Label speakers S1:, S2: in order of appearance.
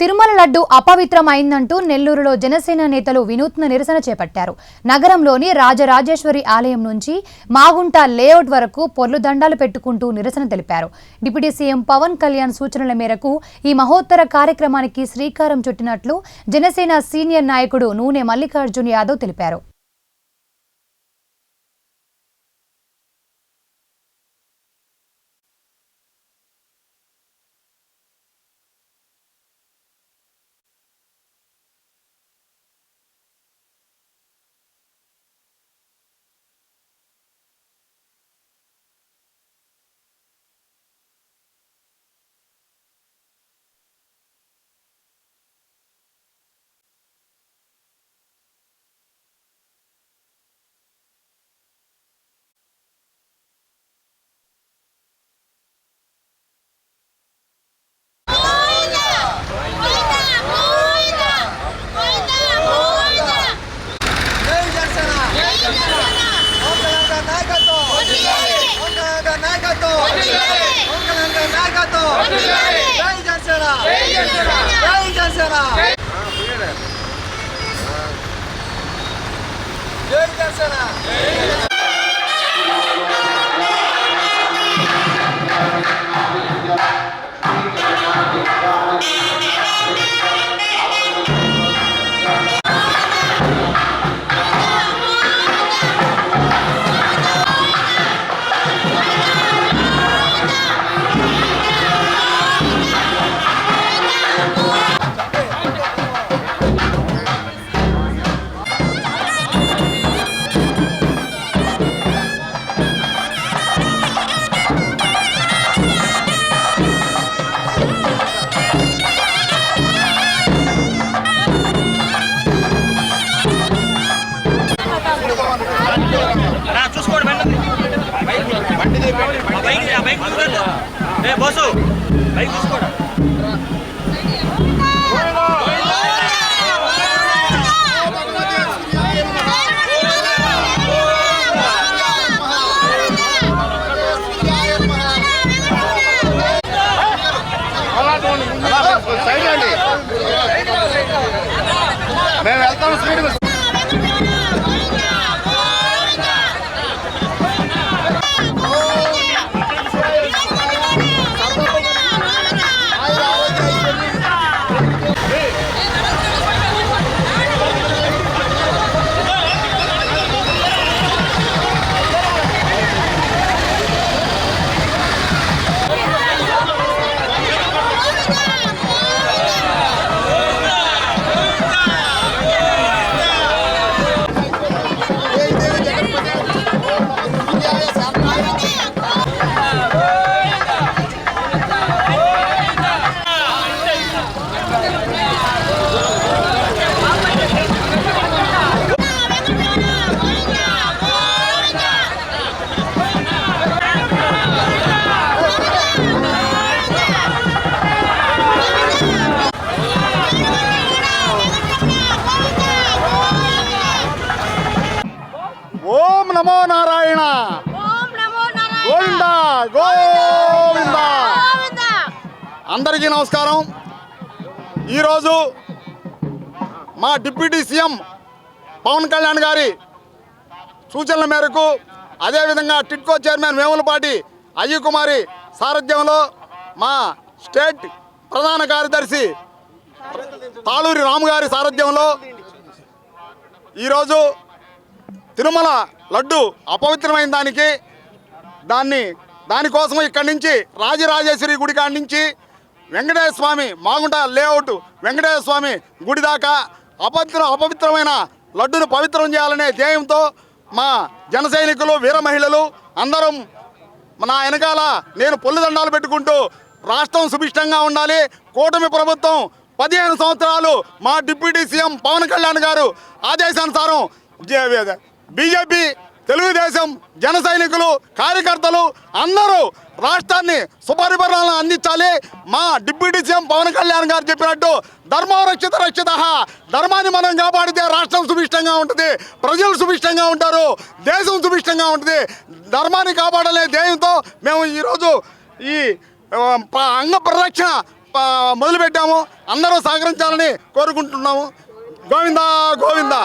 S1: తిరుమల లడ్డు అపవిత్రమైందంటూ నెల్లూరులో జనసేన నేతలు వినూత్న నిరసన చేపట్టారు. నగరంలోని రాజరాజేశ్వరి ఆలయం నుంచి మాగుంట లేఅవుట్ వరకు పొర్లు దండాలు పెట్టుకుంటూ నిరసన తెలిపారు. డిప్యూటీ సీఎం పవన్ కళ్యాణ్ సూచనల మేరకు ఈ మహోత్తర కార్యక్రమానికి శ్రీకారం చుట్టినట్లు జనసేన సీనియర్ నాయకుడు నూనె మల్లికార్జున్ యాదవ్ తెలిపారు.
S2: Thank you. బోసు బైక్ చూసుకోండి
S3: మేము వెళ్తాం స్పీడ్ నమో నారాయణ. గోవింద గోవింద. అందరికీ నమస్కారం. ఈరోజు మా డిప్యూటీ సీఎం పవన్ కళ్యాణ్ గారి సూచనల మేరకు అదేవిధంగా టిట్కో చైర్మన్ వేములపాటి అయ్య కుమారి సారథ్యంలో మా స్టేట్ ప్రధాన కార్యదర్శి తాళూరి రాము గారి సారథ్యంలో ఈరోజు తిరుమల లడ్డు అపవిత్రమైన దానికి దాన్ని దానికోసం ఇక్కడి నుంచి రాజరాజేశ్వరి గుడి కాడి నుంచి వెంకటేశ్వర స్వామి మాగుంట లేఅవుట్ వెంకటేశ్వర స్వామి గుడి దాకా అపవిత్ర అపవిత్రమైన లడ్డును పవిత్రం చేయాలనే ధ్యేయంతో మా జన సైనికులు వీర మహిళలు అందరం నా వెనకాల నేను పొల్లుదండాలు పెట్టుకుంటూ రాష్ట్రం సుభిష్టంగా ఉండాలి. కూటమి ప్రభుత్వం పదిహేను సంవత్సరాలు మా డిప్యూటీ సీఎం పవన్ కళ్యాణ్ గారు ఆదేశానుసారం బీజేపీ తెలుగుదేశం జన సైనికులు కార్యకర్తలు అందరూ రాష్ట్రాన్ని సుపరిపాలన అందించాలి. మా డిప్యూటీ సీఎం పవన్ కళ్యాణ్ గారు చెప్పినట్టు ధర్మం రక్షిత రక్షిత ధర్మాన్ని మనం కాపాడితే రాష్ట్రం సుభిష్టంగా ఉంటుంది ప్రజలు సుభిష్టంగా ఉంటారు దేశం సుభిష్టంగా ఉంటుంది. ధర్మాన్ని కాపాడలే ధ్యేయంతో మేము ఈరోజు ఈ అంగ ప్రదక్షిణ మొదలుపెట్టాము. అందరూ సహకరించాలని కోరుకుంటున్నాము. గోవిందా గోవిందా.